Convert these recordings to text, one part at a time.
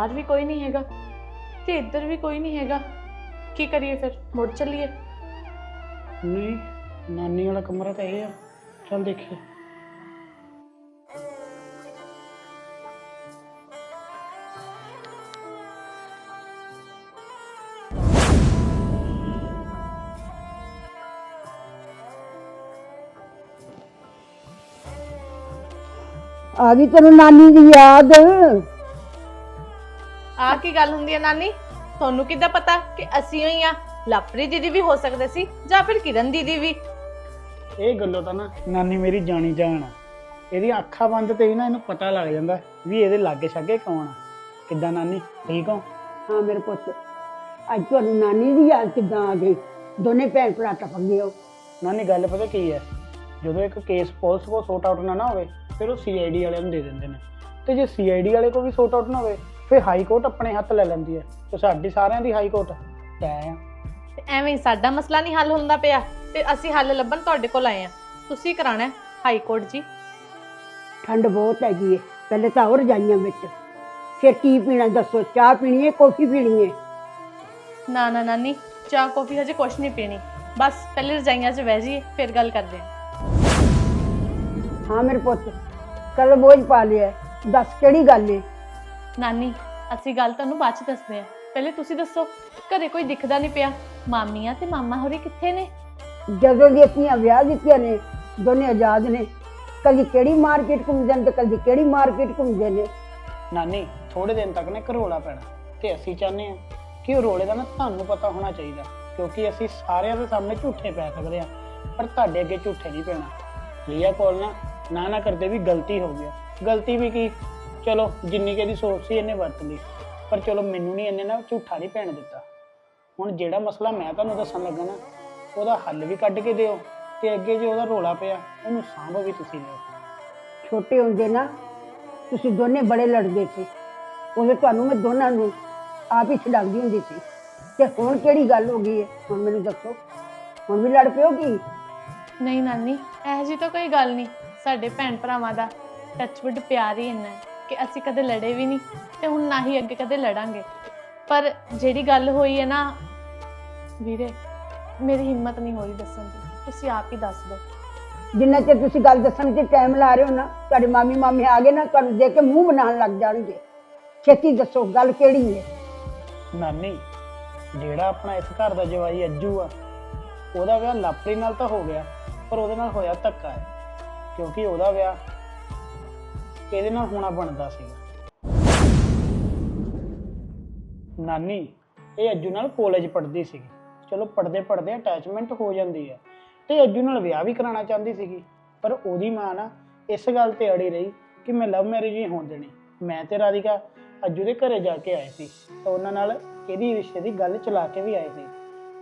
ਬਾਹਰ ਵੀ ਕੋਈ ਨਹੀਂ ਹੈਗਾ ਤੇ ਇੱਧਰ ਵੀ ਕੋਈ ਨਹੀਂ ਹੈਗਾ। ਕੀ ਕਰੀਏ ਫਿਰ? ਮੁੜ ਚੱਲੀਏ? ਨਹੀਂ ਨਾਨੀ ਵਾਲਾ ਕਮਰਾ ਤਾਂ ਇਹ ਆ। ਚੱਲ ਦੇਖੀਏ। ਆ ਗਈ ਤੈਨੂੰ ਨਾਨੀ ਦੀ ਯਾਦ। ਆ ਕੀ ਗੱਲ ਹੁੰਦੀ ਹੈ ਨਾਨੀ? ਤੁਹਾਨੂੰ ਕਿੱਦਾਂ ਪਤਾ ਕਿ ਅਸੀਂ ਹੋਈ ਆ? ਲਾਪਰੀ ਦੀਦੀ ਵੀ ਹੋ ਸਕਦੇ ਸੀ ਜਾਂ ਫਿਰ ਕਿਰਨ ਦੀਦੀ ਵੀ? ਇਹ ਗੱਲੋਂ ਤਾਂ ਨਾ ਨਾਨੀ ਮੇਰੀ ਜਾਣੀ ਜਾਣ ਆ। ਇਹਦੀਆਂ ਅੱਖਾਂ ਬੰਦ ਤੇ ਹੀ ਨਾ ਇਹਨੂੰ ਪਤਾ ਲੱਗ ਜਾਂਦਾ ਵੀ ਇਹਦੇ ਲਾਗੇ ਛਾਗੇ ਕੌਣ ਆ। ਕਿੱਦਾਂ ਨਾਨੀ? ਠੀਕ ਹੋ? ਹਾਂ ਮੇਰੇ ਪੁੱਤ। ਅੱਜ ਤੁਹਾਨੂੰ ਨਾਨੀ ਦੀ ਯਾਦ ਕਿੱਦਾਂ ਆ ਗਈ? ਦੋਨੇ ਭੈਣ ਭਰਾ ਟਪਕ ਗਏ ਹੋ। ਨਾਨੀ ਗੱਲ ਪਤਾ ਕੀ ਹੈ? ਜਦੋਂ ਇੱਕ ਕੇਸ ਪੁਲਿਸ ਕੋ ਸੋਟ ਆਊਟ ਨਾ ਨਾ ਹੋਵੇ ਫਿਰ ਉਹ ਸੀਆਈਡੀ ਵਾਲਿਆਂ ਨੂੰ ਦੇ ਦਿੰਦੇ ਨੇ। ਤੇ ਜੇ ਸੀਆਈਡੀ ਵਾਲੇ ਕੋ ਵੀ ਸੋਟ ਆਊਟ ਨਾ ਹੋਵੇ ਫਿਰ ਹਾਈ ਕੋਰਟ ਆਪਣੇ ਹੱਥ ਲੈ ਲੈਂਦੀ ਹੈ। ਤੇ ਸਾਡੀ ਸਾਰਿਆਂ ਦੀ ਹਾਈ ਕੋਰਟ ਤੈ ਆ। ਤੇ ਐਵੇਂ ਹੀ ਸਾਡਾ ਮਸਲਾ ਨਹੀਂ ਹੱਲ ਹੁੰਦਾ ਪਿਆ। ਤੇ ਅਸੀਂ ਹੱਲ ਲੱਭਣ ਤੁਹਾਡੇ ਕੋਲ ਆਏ ਆ। ਤੁਸੀਂ ਕਰਾਣਾ ਹੈ ਹਾਈ ਕੋਰਟ ਜੀ। ਠੰਡ ਬਹੁਤ ਹੈਗੀ ਏ। ਪਹਿਲੇ ਤਾਂ ਹੋਰ ਰਜਾਈਆਂ ਵਿੱਚ। ਫਿਰ ਕੀ ਪੀਣਾ ਦੱਸੋ? ਚਾਹ ਪੀਣੀ ਹੈ ਕੌਫੀ ਪੀਣੀ ਹੈ? ਨਾ ਨਾ ਨਾਨੀ ਚਾਹ ਕੌਫੀ ਹਜੇ ਕੁਛ ਨਹੀਂ ਪੀਣੀ। ਬਸ ਪਹਿਲੇ ਰਜਾਈਆਂ 'ਚ ਬਹਿ ਜਾਈਏ ਫਿਰ ਗੱਲ ਕਰਦੇ ਹਾਂ। ਹਾਂ ਮੇਰੇ ਪੁੱਤ ਕੱਲ ਬੋਝ ਪਾ ਲਿਆ। ਦੱਸ ਕਿਹੜੀ ਗੱਲ ਏ? ਨਾਨੀ ਅਸੀਂ ਗੱਲ ਤੁਹਾਨੂੰ ਬਾਅਦ 'ਚ ਦੱਸਦੇ ਹਾਂ। ਪਹਿਲੇ ਤੁਸੀਂ ਦੱਸੋ ਘਰੇ ਕੋਈ ਦਿਖਦਾ ਨਹੀਂ ਪਿਆ। ਮਾਮੀਆਂ ਤੇ ਮਾਮਾ ਹੋਰੀ ਕਿੱਥੇ ਨੇ? ਜਦੋਂ ਦੀ ਆਪਣੀਆਂ ਵਿਆਹ ਦਿੱਤੀਆਂ ਨੇ ਦੋਨੇ ਆਜ਼ਾਦ ਨੇ ਕਦੀ ਕਿਹੜੀ ਮਾਰਕੀਟ ਘੁੰਮਦੇ ਨੇ ਤੇ ਕਦੀ ਕਿਹੜੀ ਮਾਰਕੀਟ ਘੁੰਮਦੇ ਨੇ? ਨਾਨੀ ਥੋੜੇ ਦਿਨ ਤੱਕ ਨੇ ਘਰੋਲਾ ਪੈਣਾ ਤੇ ਅਸੀਂ ਚਾਹੁੰਦੇ ਹਾਂ ਕਿ ਉਹ ਰੋਲੇ ਦਾ ਨਾ ਤੁਹਾਨੂੰ ਪਤਾ ਹੋਣਾ ਚਾਹੀਦਾ ਕਿਉਂਕਿ ਅਸੀਂ ਸਾਰਿਆਂ ਦੇ ਸਾਹਮਣੇ ਝੂਠੇ ਪੈ ਸਕਦੇ ਹਾਂ ਪਰ ਤੁਹਾਡੇ ਅੱਗੇ ਝੂਠੇ ਨਹੀਂ ਪੈਣਾ। ਲੀਆ ਕੋਲ ਨਾ ਨਾ ਨਾ ਕਰਦੇ ਵੀ ਗਲਤੀ ਹੋ ਗਿਆ ਗਲਤੀ ਵੀ ਕੀ? ਚਲੋ ਜਿੰਨੀ ਕਿ ਇਹਦੀ ਸੋਚ ਸੀ ਇਹਨੇ ਵਰਤ ਲਈ ਪਰ ਚਲੋ ਮੈਨੂੰ ਨਹੀਂ ਇਹਨੇ ਨਾ ਝੂਠਾ ਨਹੀਂ ਪੈਣ ਦਿੱਤਾ। ਹੁਣ ਜਿਹੜਾ ਮਸਲਾ ਮੈਂ ਤੁਹਾਨੂੰ ਦੱਸਣ ਲੱਗਾ ਨਾ ਉਹਦਾ ਹੱਲ ਵੀ ਕੱਢ ਕੇ ਦਿਓ ਤੇ ਅੱਗੇ ਜੇ ਉਹਦਾ ਰੋਲਾ ਪਿਆ ਉਹਨੂੰ ਸਾਂਭੋ ਵੀ ਤੁਸੀਂ ਲਿਓ। ਛੋਟੇ ਹੁੰਦੇ ਨਾ ਤੁਸੀਂ ਦੋਨੇ ਬੜੇ ਲੜਦੇ ਸੀ। ਉਦੋਂ ਤੁਹਾਨੂੰ ਮੈਂ ਦੋਨਾਂ ਨੂੰ ਆਪ ਹੀ ਛਡਾਉਂਦੀ ਹੁੰਦੀ ਸੀ। ਤੇ ਹੁਣ ਕਿਹੜੀ ਗੱਲ ਹੋ ਗਈ ਹੈ? ਹੁਣ ਮੈਨੂੰ ਦੱਸੋ। ਹੁਣ ਵੀ ਲੜ ਪਿਓ ਕੀ? ਨਹੀਂ ਨਾਨੀ ਇਹ ਜੀ ਤਾਂ ਕੋਈ ਗੱਲ ਨਹੀਂ। ਸਾਡੇ ਭੈਣ ਭਰਾਵਾਂ ਦਾ ਟੱਚਵੁੱਡ ਪਿਆਰ ਹੀ ਇੰਨਾ ਹੈ। ਕਿ ਅਸੀਂ ਕਦੇ ਲੜੇ ਵੀ ਨਹੀਂ ਤੇ ਹੁਣ ਨਾ ਹੀ ਅੱਗੇ ਕਦੇ ਲੜਾਂਗੇ। ਪਰ ਜਿਹੜੀ ਗੱਲ ਹੋਈ ਹੈ ਨਾ ਵੀਰੇ ਮੇਰੀ ਹਿੰਮਤ ਨਹੀਂ ਹੋ ਰਹੀ ਦੱਸਣ ਦੀ। ਤੁਸੀਂ ਆਪ ਹੀ ਦੱਸ ਦਿਓ। ਜਿੰਨਾ ਚਿਰ ਤੁਸੀਂ ਗੱਲ ਦੱਸਣ 'ਚ ਟਾਈਮ ਲਾ ਰਹੇ ਹੋ ਨਾ ਤੁਹਾਡੇ ਮਾਮੀ ਮਾਮੀ ਆ ਗਏ ਨਾ ਤੁਹਾਨੂੰ ਦੇਖ ਕੇ ਮੂੰਹ ਬਣਾਉਣ ਲੱਗ ਜਾਣਗੇ। ਛੇਤੀ ਦੱਸੋ ਗੱਲ ਕਿਹੜੀ ਹੈ? ਨਾਨੀ ਜਿਹੜਾ ਆਪਣਾ ਇਸ ਘਰ ਦਾ ਜਵਾਈ ਅੱਜੂ ਆ ਉਹਦਾ ਵਿਆਹ ਲਾਪਰੀ ਨਾਲ ਤਾਂ ਹੋ ਗਿਆ ਪਰ ਉਹਦੇ ਨਾਲ ਹੋਇਆ ਧੱਕਾ ਹੈ। ਕਿਉਂਕਿ ਉਹਦਾ ਵਿਆਹ ਇਹਦੇ ਨਾਲ ਹੋਣਾ ਬਣਦਾ ਸੀਗਾ। ਨਾਨੀ, ਇਹ ਅੱਜੂ ਨਾਲ ਕਾਲਜ ਪੜ੍ਹਦੀ ਸੀਗੀ। ਚਲੋ ਪੜ੍ਹਦੇ ਪੜ੍ਹਦੇ ਅਟੈਚਮੈਂਟ ਹੋ ਜਾਂਦੀ ਹੈ ਤੇ ਅੱਜੂ ਨਾਲ ਵਿਆਹ ਵੀ ਕਰਾਉਣਾ ਚਾਹੁੰਦੀ ਸੀਗੀ। ਪਰ ਉਹਦੀ ਮਾਂ ਨਾ ਇਸ ਗੱਲ ਤੇ ਅੜੀ ਰਹੀ ਕਿ ਮੈਂ ਲਵ ਮੈਰਿਜ ਹੀ ਹੋਣ ਦੇਣੀ। ਮੈਂ ਤੇ ਰਾਧਿਕਾ ਅੱਜੂ ਦੇ ਘਰੇ ਜਾ ਕੇ ਆਏ ਸੀ ਤਾਂ ਉਹਨਾਂ ਨਾਲ ਇਹਦੀ ਰਿਸ਼ਤੇ ਦੀ ਗੱਲ ਚਲਾ ਕੇ ਵੀ ਆਏ ਸੀ।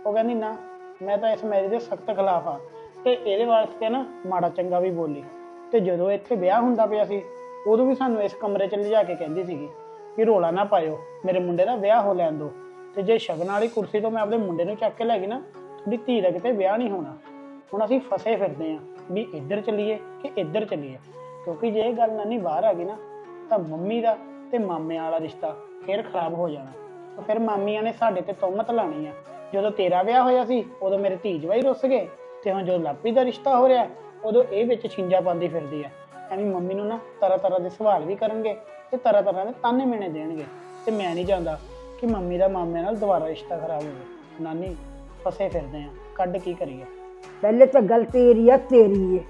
ਉਹ ਕਹਿੰਦੀ, ਨਾ, ਮੈਂ ਤਾਂ ਇਸ ਮੈਰਿਜ ਦੇ ਸਖਤ ਖਿਲਾਫ ਆ ਤੇ ਇਹਦੇ ਵਾਸਤੇ ਨਾ ਮਾੜਾ ਚੰਗਾ ਵੀ ਬੋਲੀ। ਤੇ ਜਦੋਂ ਇੱਥੇ ਵਿਆਹ ਹੁੰਦਾ ਪਿਆ ਸੀ ਉਦੋਂ ਵੀ ਸਾਨੂੰ ਇਸ ਕਮਰੇ 'ਚ ਲਿਜਾ ਕੇ ਕਹਿੰਦੀ ਸੀਗੀ ਕਿ ਰੋਲਾ ਨਾ ਪਾਇਓ, ਮੇਰੇ ਮੁੰਡੇ ਦਾ ਵਿਆਹ ਹੋ ਲੈਣ ਦਿਓ ਤੇ ਜੇ ਸ਼ਗਨ ਵਾਲੀ ਕੁਰਸੀ ਤੋਂ ਮੈਂ ਆਪਣੇ ਮੁੰਡੇ ਨੂੰ ਚੱਕ ਕੇ ਲੈ ਗਈ ਨਾ ਤੁਹਾਡੀ ਧੀ ਦਾ ਕਿਤੇ ਵਿਆਹ ਨਹੀਂ ਹੋਣਾ। ਹੁਣ ਅਸੀਂ ਫਸੇ ਫਿਰਦੇ ਆਂ ਵੀ ਇੱਧਰ ਚੱਲੀਏ ਕਿ ਇੱਧਰ ਚੱਲੀਏ। ਕਿਉਂਕਿ ਜੇ ਇਹ ਗੱਲ ਨਾਨੀ ਬਾਹਰ ਆ ਗਈ ਨਾ, ਤਾਂ ਮੰਮੀ ਦਾ ਤੇ ਮਾਮਿਆਂ ਵਾਲਾ ਰਿਸ਼ਤਾ ਫਿਰ ਖਰਾਬ ਹੋ ਜਾਣਾ। ਤਾਂ ਫਿਰ ਮਾਮੀਆਂ ਨੇ ਸਾਡੇ ਤੇ ਤੁਹਮਤ ਲਾਣੀ ਆ। ਜਦੋਂ ਤੇਰਾ ਵਿਆਹ ਹੋਇਆ ਸੀ, ਉਦੋਂ ਮੇਰੇ ਧੀ ਜਵਾਈ ਰੁੱਸ ਗਏ। ਤੇ ਹੁਣ ਜਦੋਂ ਲਾਪੀ ਦਾ ਰਿਸ਼ਤਾ ਹੋ ਰਿਹਾ, ਉਦੋਂ ਇਹ ਵਿੱਚ ਛਿੰਜਾ ਪਾਉਂਦੀ ਫਿਰਦੀ ਆ। ਐਵੇਂ ਮੰਮੀ ਨੂੰ ਨਾ ਤਰ੍ਹਾਂ ਤਰ੍ਹਾਂ ਦੇ ਸਵਾਲ ਵੀ ਕਰਨਗੇ ਤੇ ਤਰ੍ਹਾਂ ਤਰ੍ਹਾਂ ਦੇ ਤਾਨੇ ਮੇਣੇ ਦੇਣਗੇ। ਤੇ ਮੈਂ ਨਹੀਂ ਜਾਂਦਾ ਕਿ ਮੰਮੀ ਦਾ ਮਾਮੇ ਨਾਲ ਦੁਬਾਰਾ ਰਿਸ਼ਤਾ ਖਰਾਬ ਹੋਵੇ। ਨਾਨੀ, ਫਸੇ ਫਿਰਦੇ ਆ। ਕੱਢ ਕੀ ਕਰੀਏ? ਪਹਿਲੇ ਤਾਂ ਗੱਲ ਤੇਰੀ ਤੇਰੀ ਹੈ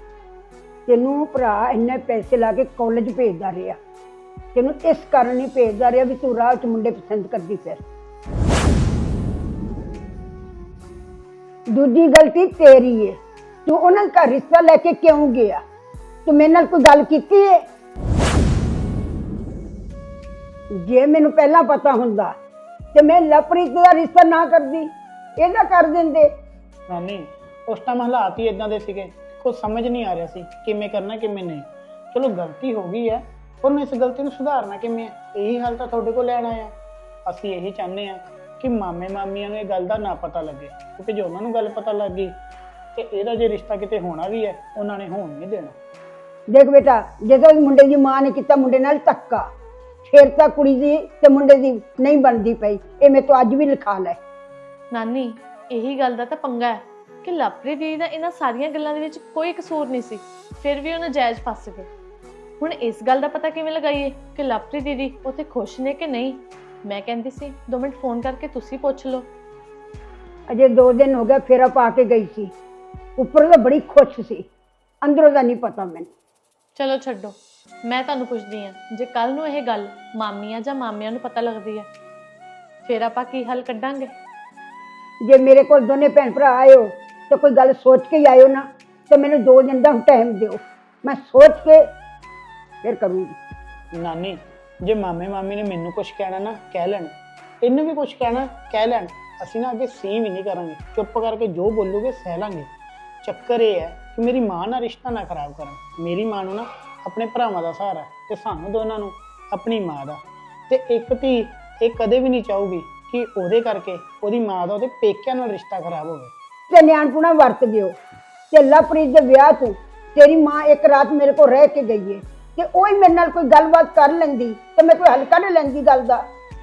ਤੈਨੂੰ ਭਰਾ ਇੰਨੇ ਪੈਸੇ ਲਾ ਕੇ ਕਾਲਜ ਭੇਜਦਾ ਰਿਹਾ। ਤੈਨੂੰ ਇਸ ਕਾਰਨ ਨਹੀਂ ਭੇਜਦਾ ਰਿਹਾ ਵੀ ਤੂੰ ਰਾਹ 'ਚ ਮੁੰਡੇ ਪਸੰਦ ਕਰਦੀ ਫਿਰ। ਦੂਜੀ ਗਲਤੀ ਤੇਰੀ ਏ। ਤੂੰ ਉਹਨਾਂ ਦਾ ਰਿਸ਼ਤਾ ਲੈ ਕੇ ਕਿਉਂ ਗਿਆ? ਤੂੰ ਮੇਰੇ ਨਾਲ ਕੋਈ ਗੱਲ ਕੀਤੀ ਹੈ ਜੇ ਮੈਨੂੰ ਪਹਿਲਾਂ ਪਤਾ ਹੁੰਦਾ ਤੇ ਮੈਂ ਲਵਪ੍ਰੀਤ ਦਾ ਰਿਸ਼ਤਾ ਨਾ ਕਰਦੀ ਇਹਦਾ ਕਰ ਦਿੰਦੇ। ਨਾਨੀ, ਉਸ ਟਾਈਮ ਹਾਲਾਤ ਹੀ ਇਦਾਂ ਦੇ ਸੀਗੇ। ਕੁਝ ਸਮਝ ਨਹੀਂ ਆ ਰਿਹਾ ਸੀ ਕਿਵੇਂ ਕਰਨਾ, ਕਿਵੇਂ ਨਹੀਂ। ਚਲੋ ਗਲਤੀ ਹੋ ਗਈ ਹੈ ਪਰ ਮੈਂ ਇਸ ਗਲਤੀ ਨੂੰ ਸੁਧਾਰਨਾ ਕਿਵੇਂ ਹੈ ਇਹੀ ਹਾਲ ਤਾਂ ਤੁਹਾਡੇ ਕੋਲ ਲੈਣ ਆਇਆ। ਅਸੀਂ ਇਹੀ ਚਾਹੁੰਦੇ ਆ ਕਿ ਮਾਮੇ ਮਾਮੀਆਂ ਨੂੰ ਇਹ ਗੱਲ ਦਾ ਨਾ ਪਤਾ ਲੱਗੇ, ਕਿਉਂਕਿ ਜੇ ਉਹਨਾਂ ਨੂੰ ਗੱਲ ਪਤਾ ਲੱਗ ਗਈ, ਤੇ ਇਹਦਾ ਜੇ ਰਿਸ਼ਤਾ ਕਿਤੇ ਹੋਣਾ ਵੀ ਹੈ ਉਹਨਾਂ ਨੇ ਹੋਣ ਨਹੀਂ ਦੇਣਾ। ਦੇਖ ਬੇਟਾ ਜਦੋਂ ਮੁੰਡੇ ਦੀ ਮਾਂ ਨੇ ਕੀਤਾ ਮੁੰਡੇ ਨਾਲ ਧੱਕਾ ਫੇਰ ਤਾਂ ਕੁੜੀ ਦੀ ਤੇ ਮੁੰਡੇ ਦੀ ਨਹੀਂ ਬਣਦੀ ਪਈ ਇਹ ਮੈਂ ਤੋਂ ਅੱਜ ਵੀ ਲਿਖਾ ਲੈ। ਨਾਨੀ ਇਹੀ ਗੱਲ ਦਾ ਤਾਂ ਪੰਗਾ ਹੈ ਕਿ ਲਾਪਰੀ ਦੀਦੀ ਦਾ ਇਹਨਾਂ ਸਾਰੀਆਂ ਗੱਲਾਂ ਦੇ ਵਿੱਚ ਕੋਈ ਕਸੂਰ ਨਹੀਂ ਸੀ ਫਿਰ ਵੀ ਉਹ ਨਜਾਇਜ਼ ਫਸ ਗਏ। ਹੁਣ ਇਸ ਗੱਲ ਦਾ ਪਤਾ ਕਿਵੇਂ ਲਗਾਈਏ ਕਿ ਲਾਪਰੀ ਦੀਦੀ ਉੱਥੇ ਖੁਸ਼ ਨੇ ਕਿ ਨਹੀਂ? ਮੈਂ ਕਹਿੰਦੀ ਸੀ ਦੋ ਮਿੰਟ ਫੋਨ ਕਰਕੇ ਤੁਸੀਂ ਪੁੱਛ ਲਓ। ਅਜੇ 2 ਦਿਨ ਹੋ ਗਏ ਫੇਰਾ ਪਾ ਕੇ ਗਈ ਸੀ। ਉੱਪਰ ਤਾਂ ਬੜੀ ਖੁਸ਼ ਸੀ ਅੰਦਰੋਂ ਦਾ ਨਹੀਂ ਪਤਾ ਮੈਨੂੰ। ਚਲੋ ਛੱਡੋ। ਮੈਂ ਤੁਹਾਨੂੰ ਪੁੱਛਦੀ ਆ ਜੇ ਕੱਲ ਨੂੰ ਇਹ ਗੱਲ ਮਾਮੀਆਂ ਜਾਂ ਮਾਮਿਆਂ ਨੂੰ ਪਤਾ ਲੱਗਦੀ ਹੈ ਫਿਰ ਆਪਾਂ ਕੀ ਹੱਲ ਕੱਢਾਂਗੇ? ਜੇ ਮੇਰੇ ਕੋਲ ਦੋਨੇ ਭੈਣ ਭਰਾ ਆਇਓ ਤਾਂ ਕੋਈ ਗੱਲ ਸੋਚ ਕੇ ਹੀ ਆਇਓ ਨਾ ਤੇ ਮੈਨੂੰ 2 ਦਿਨ ਦਾ ਟਾਈਮ ਦਿਓ। ਮੈਂ ਸੋਚ ਕੇ ਫਿਰ ਕਰੂੰਗੀ। ਨਾਨੀ ਜੇ ਮਾਮੇ ਮਾਮੀ ਨੇ ਮੈਨੂੰ ਕੁਝ ਕਹਿਣਾ ਨਾ ਕਹਿ ਲੈਣ। ਇਹਨੂੰ ਵੀ ਕੁਝ ਕਹਿਣਾ ਕਹਿ ਲੈਣ। ਅਸੀਂ ਨਾ ਅੱਗੇ ਸੀ ਵੀ ਨਹੀਂ ਕਰਾਂਗੇ। ਚੁੱਪ ਕਰਕੇ ਜੋ ਬੋਲੂਗੇ ਸਹਿ ਲਾਂਗੇ। ਚੱਕਰ ਇਹ ਹੈ ਕਿ ਮੇਰੀ ਮਾਂ ਨਾਲ ਰਿਸ਼ਤਾ ਨਾ ਖਰਾਬ ਕਰਨ। ਮੇਰੀ ਮਾਂ ਨੂੰ ਨਾ ਆਪਣੇ ਭਰਾਵਾਂ ਦਾ ਸਹਾਰਾ ਤੇ ਸਾਨੂੰ ਦੋਨਾਂ ਨੂੰ ਆਪਣੀ ਮਾਂ ਦਾ। ਤੇ ਇੱਕ ਧੀ ਇਹ ਕਦੇ ਵੀ ਨਹੀਂ ਚਾਹੂਗੀ ਕਿ ਉਹਦੇ ਕਰਕੇ ਉਹਦੀ ਮਾਂ ਦਾ ਉਹਦੇ ਪੇਕਿਆਂ ਨਾਲ ਰਿਸ਼ਤਾ ਖਰਾਬ ਹੋਵੇ। ਤੇ ਨਿਆਣਪੁਣਾ ਵਰਤ ਗਿਓ ਤੇ ਲਵਪ੍ਰੀਤ ਦੇ ਵਿਆਹ ਤੋਂ ਤੇਰੀ ਮਾਂ ਇੱਕ ਰਾਤ ਮੇਰੇ ਕੋਲ ਰਹਿ ਕੇ ਗਈ ਏ। ਤੇ ਉਹ ਹੀ ਮੇਰੇ ਨਾਲ ਕੋਈ ਗੱਲਬਾਤ ਕਰ ਲੈਂਦੀ ਤੇ ਮੈਂ ਕੋਈ ਹੱਲ ਕੱਢ ਲੈਂਦੀ ਗੱਲ ਦਾ।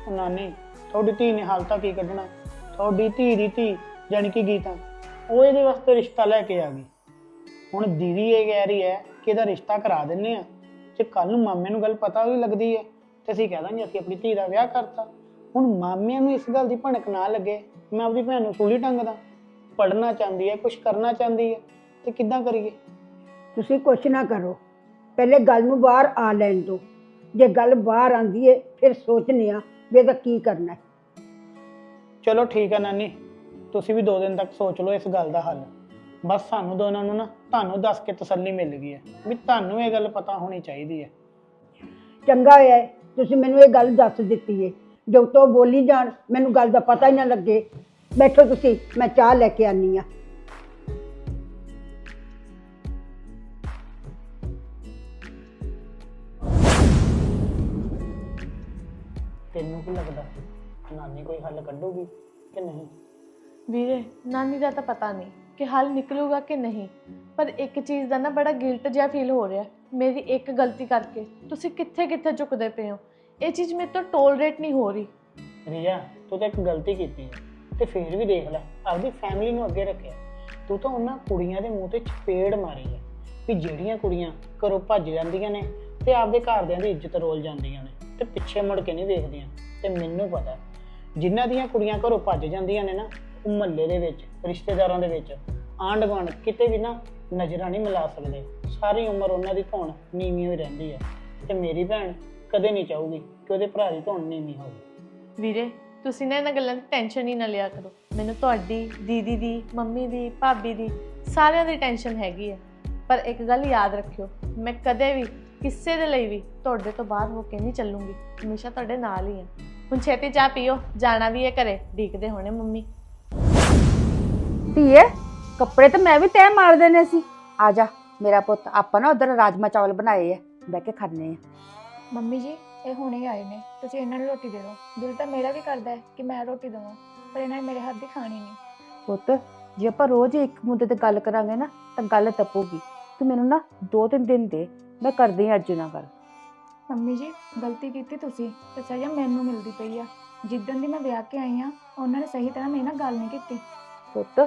ਨਾਨੀ ਤੁਹਾਡੀ ਧੀ ਨੇ ਹਾਲ ਤੱਕ ਕੀ ਕੱਢਣਾ? ਤੁਹਾਡੀ ਧੀ ਦੀ ਧੀ ਜਾਣੀ ਕਿ ਗੀਤਾ। ਉਹ ਇਹਦੇ ਵਾਸਤੇ ਰਿਸ਼ਤਾ ਲੈ ਕੇ ਆ ਗਈ। ਹੁਣ ਦੀਦੀ ਇਹ ਕਹਿ ਰਹੀ ਹੈ ਕਿ ਇਹਦਾ ਰਿਸ਼ਤਾ ਕਰਾ ਦਿੰਨੇ ਆ। ਜੇ ਕੱਲ ਨੂੰ ਮਾਮੇ ਨੂੰ ਗੱਲ ਪਤਾ ਵੀ ਲੱਗਦੀ ਹੈ ਤੇ ਅਸੀਂ ਕਹਿ ਦਾਂਗੇ ਅਸੀਂ ਆਪਣੀ ਧੀ ਦਾ ਵਿਆਹ ਕਰਤਾ। ਹੁਣ ਮਾਮਿਆਂ ਨੂੰ ਇਸ ਗੱਲ ਦੀ ਭਣਕ ਨਾ ਲੱਗੇ ਮੈਂ ਆਪਣੀ ਭੈਣ ਨੂੰ ਸੂਲੀ ਟੰਗਦਾ ਪੜਨਾ ਚਾਹੁੰਦੀ ਹੈ ਕੁਝ ਕਰਨਾ ਚਾਹੁੰਦੀ ਹੈ ਤੇ ਕਿੱਦਾਂ ਕਰੀਏ? ਤੁਸੀਂ ਕੁਛ ਨਾ ਕਰੋ। ਪਹਿਲੇ ਗੱਲ ਨੂੰ ਬਾਹਰ ਆ ਲੈਣ ਦਿਓ। ਜੇ ਗੱਲ ਬਾਹਰ ਆਂਦੀ ਏ ਫਿਰ ਸੋਚਨੇ ਆ ਵੀ ਇਹਦਾ ਕੀ ਕਰਨਾ ਹੈ। ਚਲੋ ਠੀਕ ਹੈ ਨਾਨੀ। ਤੁਸੀਂ ਵੀ ਦੋ ਦਿਨ ਤੱਕ ਸੋਚ ਲਓ ਇਸ ਗੱਲ ਦਾ ਹੱਲ। ਬਸ ਸਾਨੂੰ ਦੋਨਾਂ ਨੂੰ ਨਾ ਤੁਹਾਨੂੰ ਦੱਸ ਕੇ ਤਸੱਲੀ ਮਿਲ ਗਈ ਹੈ ਵੀ ਤੁਹਾਨੂੰ ਇਹ ਗੱਲ ਪਤਾ ਹੋਣੀ ਚਾਹੀਦੀ ਹੈ। ਚੰਗਾ ਹੋਇਆ ਏ, ਤੁਸੀਂ ਮੈਨੂੰ ਇਹ ਗੱਲ ਦੱਸ ਦਿੱਤੀ ਏ ਜੋ ਤੋਂ ਬੋਲੀ ਜਾਣ ਮੈਨੂੰ ਗੱਲ ਦਾ ਪਤਾ ਹੀ ਨਾ ਲੱਗੇ। ਬੈਠੋ ਤੁਸੀਂ ਮੈਂ ਚਾਹ ਲੈ ਕੇ ਆਨੀ ਆ ਤੈਨੂੰ ਕੀ ਲੱਗਦਾ ਨਾਨੀ ਕੋਈ ਹੱਲ ਕੱਢੂਗੀ ਕਿ ਨਹੀਂ? ਵੀਰੇ, ਨਾਨੀ ਦਾ ਤਾਂ ਪਤਾ ਨਹੀਂ ਕਿ ਹੱਲ ਨਿਕਲੂਗਾ ਕਿ ਨਹੀਂ, ਪਰ ਇੱਕ ਚੀਜ਼ ਦਾ ਨਾ ਬੜਾ ਗਿਲਟ ਜਿਹਾ ਫੀਲ ਹੋ ਰਿਹਾ। ਮੇਰੀ ਇੱਕ ਗਲਤੀ ਕਰਕੇ, ਤੁਸੀਂ ਕਿੱਥੇ ਕਿੱਥੇ ਝੁਕਦੇ ਪਏ ਹੋ? ਇਹ ਚੀਜ਼ ਮੇਰੇ ਤੋਂ ਟੋਲਰੇਟ ਨਹੀਂ ਹੋ ਰਹੀ। ਰੀਆ, ਤੂੰ ਤਾਂ ਇੱਕ ਗਲਤੀ ਕੀਤੀ ਹੈ, ਤੇ ਫਿਰ ਵੀ ਦੇਖ ਲੈ, ਆਪਦੀ ਫੈਮਿਲੀ ਨੂੰ ਅੱਗੇ ਰੱਖਿਆ। ਤੂੰ ਤਾਂ ਉਹਨਾਂ ਕੁੜੀਆਂ ਦੇ ਮੂੰਹ ਤੇ ਚਪੇੜ ਮਾਰੀ ਹੈ, ਵੀ ਜਿਹੜੀਆਂ ਕੁੜੀਆਂ ਘਰੋਂ ਭੱਜ ਜਾਂਦੀਆਂ ਨੇ, ਤੇ ਆਪਦੇ ਘਰਦਿਆਂ ਦੀ ਇੱਜ਼ਤ ਰੋਲ ਜਾਂਦੀਆਂ ਨੇ, ਤੇ ਪਿੱਛੇ ਮੁੜ ਕੇ ਨਹੀਂ ਦੇਖਦੀਆਂ, ਤੇ ਮੈਨੂੰ ਪਤਾ, ਜਿਨ੍ਹਾਂ ਦੀਆਂ ਕੁੜੀਆਂ ਘਰੋਂ ਭੱਜ ਜਾਂਦੀਆਂ ਨੇ ਨਾ ਮੁਹੱਲੇ ਦੇ ਵਿੱਚ, ਰਿਸ਼ਤੇਦਾਰਾਂ ਦੇ ਵਿੱਚ ਆਂਢ ਗੁਆਂਢ ਕਿਤੇ ਵੀ ਨਾ ਨਜ਼ਰਾਂ ਨਹੀਂ ਮਿਲਾ ਸਕਦੇ। ਸਾਰੀ ਉਮਰ ਉਹਨਾਂ ਦੀ ਧੌਣ ਨੀਵੀਂ ਹੋਈ ਰਹਿੰਦੀ ਹੈ ਤੇ ਮੇਰੀ ਭੈਣ ਕਦੇ ਨਹੀਂ ਚਾਹੂਗੀ ਕਿ ਉਹਦੇ ਭਰਾ ਦੀ ਧੌਣ ਨੀਵੀਂ ਹੋਵੇ। ਵੀਰੇ, ਤੁਸੀਂ ਨਾ ਇਹਨਾਂ ਗੱਲਾਂ ਦੀ ਟੈਨਸ਼ਨ ਹੀ ਨਾ ਲਿਆ ਕਰੋ। ਮੈਨੂੰ ਤੁਹਾਡੀ ਦੀਦੀ ਦੀ, ਮੰਮੀ ਦੀ, ਭਾਬੀ ਦੀ ਸਾਰਿਆਂ ਦੀ ਟੈਨਸ਼ਨ ਹੈਗੀ ਹੈ ਪਰ ਇੱਕ ਗੱਲ ਯਾਦ ਰੱਖਿਓ, ਮੈਂ ਕਦੇ ਵੀ ਕਿਸੇ ਦੇ ਲਈ ਵੀ ਤੁਹਾਡੇ ਤੋਂ ਬਾਹਰ ਹੋ ਕੇ ਨਹੀਂ ਚੱਲੂੰਗੀ। ਹਮੇਸ਼ਾ ਤੁਹਾਡੇ ਨਾਲ ਹੀ ਹਾਂ ਹੁਣ ਛੇਤੀ ਚਾਹ ਪੀਓ, ਜਾਣਾ ਵੀ ਹੈ ਘਰੇ ਢੀਕਦੇ ਹੋਣੇ ਮੰਮੀ। ਧੀਏ ਕੱਪੜੇ ਤਾਂ ਮੈਂ ਵੀ ਤੈਅ ਮਾਰ ਦੇਣੇ ਸੀ। ਆ ਜਾ ਮੇਰਾ ਪੁੱਤ ਆਪਾਂ ਨਾ ਉਧਰ ਰਾਜਮਾ ਚਾਵਲ ਬਣਾਏ ਆ ਬਹਿ ਕੇ ਖਾਣੇ ਆ। ਮੰਮੀ ਜੀ ਇਹ ਹੁਣੇ ਆਏ ਨੇ। ਤੁਸੀਂ ਇਹਨਾਂ ਨੂੰ ਰੋਟੀ ਦੇ ਦਿਓ। ਦਿਲ ਤਾਂ ਮੇਰਾ ਵੀ ਕਰਦਾ ਹੈ ਕਿ ਮੈਂ ਰੋਟੀ ਦੇਵਾਂ ਪਰ ਇਹਨਾਂ ਨੇ ਮੇਰੇ ਹੱਥ ਦੀ ਖਾਣੀ ਨਹੀਂ। ਪੁੱਤ ਜੇ ਆਪਾਂ ਰੋਜ਼ ਇੱਕ ਮੁੱਦੇ ਤੇ ਗੱਲ ਕਰਾਂਗੇ ਨਾ ਤਾਂ ਗੱਲ ਟੱਪੂਗੀ। ਤੂੰ ਮੈਨੂੰ ਨਾ ਦੋ ਤਿੰਨ ਦਿਨ ਦੇ ਮੈਂ ਕਰਦੀ ਹਾਂ ਅੱਜ ਨਾ ਕਰ ਮੰਮੀ ਜੀ ਗਲਤੀ ਕੀਤੀ ਤੁਸੀਂ ਤੇ ਸਜ਼ਾ ਮੈਨੂੰ ਮਿਲਦੀ ਪਈ ਆ। ਜਿੱਦਣ ਦੀ ਮੈਂ ਵਿਆਹ ਕੇ ਆਈ ਆ ਉਹਨਾਂ ਨੇ ਸਹੀ ਤਰ੍ਹਾਂ ਮੇਰੇ ਨਾਲ ਗੱਲ ਨਹੀਂ ਕੀਤੀ। ਪੁੱਤ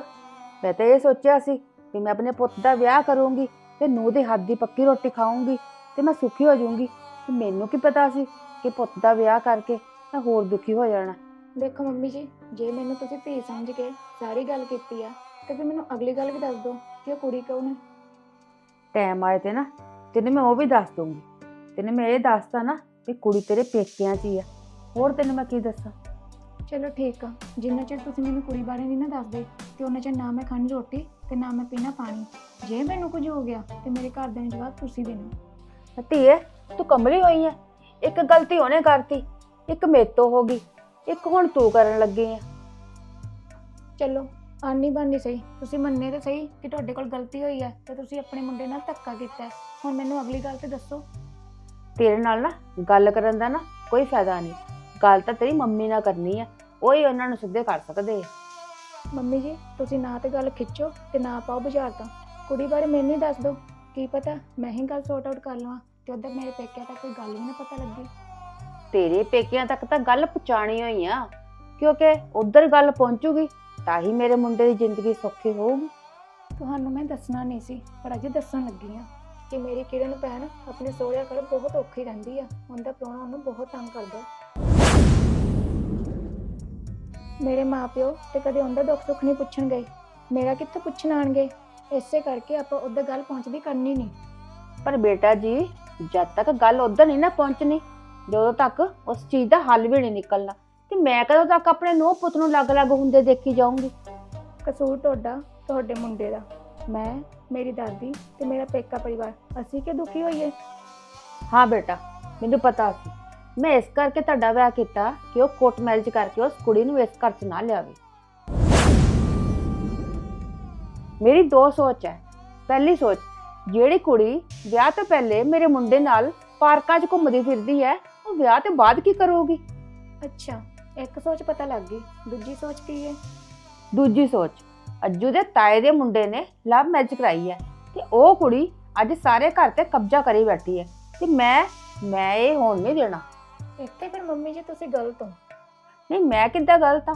ਮੈਂ ਤਾਂ ਇਹ ਸੋਚਿਆ ਸੀ ਕਿ ਮੈਂ ਆਪਣੇ ਪੁੱਤ ਦਾ ਵਿਆਹ ਕਰੂੰਗੀ ਤੇ ਨੂੰਹ ਦੇ ਹੱਥ ਦੀ ਪੱਕੀ ਰੋਟੀ ਖਾਊਂਗੀ ਤੇ ਮੈਂ ਸੁਖੀ ਹੋ ਜਾਊਂਗੀ। ਤੇ ਮੈਨੂੰ ਕੀ ਪਤਾ ਸੀ ਕਿ ਪੁੱਤ ਦਾ ਵਿਆਹ ਕਰਕੇ ਮੈਂ ਹੋਰ ਦੁਖੀ ਹੋ ਜਾਣਾ। ਦੇਖੋ ਮੰਮੀ ਜੀ ਜੇ ਮੈਨੂੰ ਤੁਸੀਂ ਧੀ ਸਮਝ ਕੇ ਸਾਰੀ ਗੱਲ ਕੀਤੀ ਆ ਤੇ ਫਿਰ ਮੈਨੂੰ ਅਗਲੀ ਗੱਲ ਵੀ ਦੱਸ ਦਿਓ ਕਿ ਉਹ ਕੁੜੀ ਕੌਣ ਹੈ। ਟਾਈਮ ਆਏ ਤੇ ਨਾ ਤੈਨੂੰ ਮੈਂ ਉਹ ਵੀ ਦੱਸ ਦੂੰਗੀ ਤੈਨੂੰ ਮੈਂ ਇਹ ਦੱਸਤਾ ਨਾ ਕਿ ਕੁੜੀ ਤੇਰੇ ਪੇਕਿਆਂ 'ਚ ਹੀ ਆ। ਹੋਰ ਤੈਨੂੰ ਮੈਂ ਕੀ ਦੱਸਾਂ? ਚਲੋ ਠੀਕ ਆ। ਜਿੰਨਾ ਚਿਰ ਤੁਸੀਂ ਮੈਨੂੰ ਕੁੜੀ ਬਾਰੇ ਨਹੀਂ ਨਾ ਦੱਸਦੇ ਤੇ ਉਹਨਾਂ ਚਿਰ ਨਾ ਮੈਂ ਖਾਣੀ ਰੋਟੀ ਤੇ ਨਾ ਮੈਂ ਪੀਣਾ ਪਾਣੀ ਜੇ ਮੈਨੂੰ ਕੁਝ ਹੋ ਗਿਆ ਤੇ ਮੇਰੇ ਘਰਦਿਆਂ ਨੂੰ ਜਵਾਬ ਤੁਸੀਂ ਦੇਣਾ। ਧੀਏ ਤੂੰ ਕਮਲੀ ਹੋਈ ਐ ਇੱਕ ਗਲਤੀ ਉਹਨੇ ਕਰਤੀ ਇੱਕ ਮੇਤੋਂ ਹੋ ਗਈ ਇੱਕ ਹੁਣ ਤੂੰ ਕਰਨ ਲੱਗੀ ਐ ਚਲੋ ਆਨੀ ਬਾਨੀ ਸਹੀ। ਤੁਸੀਂ ਮੰਨੇ ਤੇ ਸਹੀ ਕਿ ਤੁਹਾਡੇ ਕੋਲ ਗਲਤੀ ਹੋਈ ਹੈ ਤੇ ਤੁਸੀਂ ਆਪਣੇ ਮੁੰਡੇ ਨਾਲ ਧੱਕਾ ਕੀਤਾ। ਹੈ ਹੁਣ ਮੈਨੂੰ ਅਗਲੀ ਗੱਲ ਤੇ ਦੱਸੋ। ਤੇਰੇ ਨਾਲ ਨਾ ਗੱਲ ਕਰਨ ਦਾ ਨਾ ਕੋਈ ਫਾਇਦਾ ਨਹੀਂ। ਗੱਲ ਤਾਂ ਤੇਰੀ ਮੰਮੀ ਨਾਲ ਕਰਨੀ ਆ। ਉਹ ਹੀ ਉਹਨਾਂ ਨੂੰ ਸਿੱਧੇ ਕਰ ਸਕਦੇ ਆ। ਮੰਮੀ ਜੀ ਤੁਸੀਂ ਨਾ ਤੇ ਗੱਲ ਖਿੱਚੋ ਤੇ ਨਾ ਪਾਓ ਬਾਜ਼ਾਰ ਤਾਂ। ਕੁੜੀ ਬਾਰੇ ਮੈਨੂੰ ਹੀ ਦੱਸ ਦਿਓ। ਕੀ ਪਤਾ ਮੈਂ ਹੀ ਗੱਲ ਸੌਟ ਆਊਟ ਕਰ ਲਵਾਂ ਤੇ ਉਧਰ ਮੇਰੇ ਪੇਕਿਆਂ ਤੱਕ ਕੋਈ ਗੱਲ ਵੀ ਨਾ ਪਤਾ ਲੱਗੀ। ਤੇਰੇ ਪੇਕਿਆਂ ਤੱਕ ਤਾਂ ਗੱਲ ਪਹੁੰਚਾਣੀ ਹੋਈ ਆ। ਕਿਉਂਕਿ ਉਧਰ ਗੱਲ ਪਹੁੰਚੂਗੀ ਤਾਂ ਹੀ ਮੇਰੇ ਮੁੰਡੇ ਦੀ ਜ਼ਿੰਦਗੀ ਸੌਖੀ ਹੋਊਗੀ। ਤੁਹਾਨੂੰ ਮੈਂ ਦੱਸਣਾ ਨਹੀਂ ਸੀ ਪਰ ਅੱਜ ਦੱਸਣ ਲੱਗੀ ਆ ਕਿ ਮੇਰੀ ਕਿਰਨ ਭੈਣ ਆਪਣੇ ਸਹੁਰਿਆਂ ਘਰ ਬਹੁਤ ਔਖੀ ਰਹਿੰਦੀ ਆ। ਉਹਦਾ ਪ੍ਰਾਹੁਣਾ ਉਹਨੂੰ ਬਹੁਤ ਤੰਗ ਕਰਦਾ। ਮੇਰੇ ਮਾਪਿਓ ਤੇ ਕਦੇ ਉਹਦਾ ਦੁੱਖ ਸੁੱਖ ਨਹੀਂ ਪੁੱਛਣ ਗਏ। ਮੇਰਾ ਕਿੱਥੇ ਪੁੱਛਣ ਆਣਗੇ? ਇਸੇ ਕਰਕੇ ਆਪਾਂ ਉਹਦਾ ਗੱਲ ਪਹੁੰਚਦੀ ਕਰਨੀ ਨਹੀਂ। ਪਰ ਬੇਟਾ ਜੀ ਜਦ ਤੱਕ ਗੱਲ ਉਧਰ ਨਹੀਂ ਨਾ ਪਹੁੰਚਣੀ ਜਦੋਂ ਤੱਕ ਉਸ ਚੀਜ਼ ਦਾ ਹੱਲ ਵੀ ਨਹੀਂ ਨਿਕਲਣਾ ਤੇ ਮੈਂ ਕਦੋਂ ਤੱਕ ਆਪਣੇ ਨੂੰਹ ਪੁੱਤ ਨੂੰ ਲੱਗ-ਲੱਗ ਹੁੰਦੇ ਦੇਖੀ ਜਾਊਂਗੀ? ਕਸੂਰ ਤੁਹਾਡਾ ਤੁਹਾਡੇ ਮੁੰਡੇ ਦਾ। ਮੈਂ ਮੇਰੀ ਦਾਦੀ ਤੇ ਮੇਰਾ ਪੇਕਾ ਪਰਿਵਾਰ ਅਸੀਂ ਕਿ ਦੁਖੀ ਹੋਈਏ? ਹਾਂ ਬੇਟਾ ਮੈਨੂੰ ਪਤਾ ਸੀ। ਮੈਂ ਇਸ ਕਰਕੇ ਤੁਹਾਡਾ ਵਿਆਹ ਕੀਤਾ ਕਿ ਉਹ ਕੋਰਟ ਮੈਰਿਜ ਕਰਕੇ ਉਸ ਕੁੜੀ ਨੂੰ ਇਸ ਘਰ 'ਚ ਨਾ ਲਿਆਵੇ। ਮੇਰੀ ਦੋ ਸੋਚ ਹੈ। ਪਹਿਲੀ ਸੋਚ ਜਿਹੜੀ ਕੁੜੀ ਵਿਆਹ ਤੋਂ ਪਹਿਲੇ ਮੇਰੇ ਮੁੰਡੇ ਨਾਲ ਪਾਰਕਾਂ 'ਚ ਘੁੰਮਦੀ ਫਿਰਦੀ ਹੈ ਉਹ ਵਿਆਹ ਤੋਂ ਬਾਅਦ ਕੀ ਕਰੂਗੀ? ਅੱਛਾ ਇੱਕ ਸੋਚ ਪਤਾ ਲੱਗ ਗਈ ਦੂਜੀ ਸੋਚ ਕੀ ਹੈ? ਦੂਜੀ ਸੋਚ ਅੱਜੂ ਦੇ ਤਾਏ ਦੇ ਮੁੰਡੇ ਨੇ ਲਵ ਮੈਰਿਜ ਕਰਾਈ ਹੈ ਤੇ ਉਹ ਕੁੜੀ ਅੱਜ ਸਾਰੇ ਘਰ ਤੇ ਕਬਜ਼ਾ ਕਰੀ ਬੈਠੀ ਹੈ ਤੇ ਮੈਂ ਮੈਂ ਇਹ ਹੋਣ ਨਹੀਂ ਦੇਣਾ। ਇੱਥੇ ਫਿਰ ਮੰਮੀ ਜੀ ਤੁਸੀਂ ਗਲਤ ਹੋ। ਨਹੀਂ ਮੈਂ ਕਿੱਦਾਂ ਗਲਤ ਆ?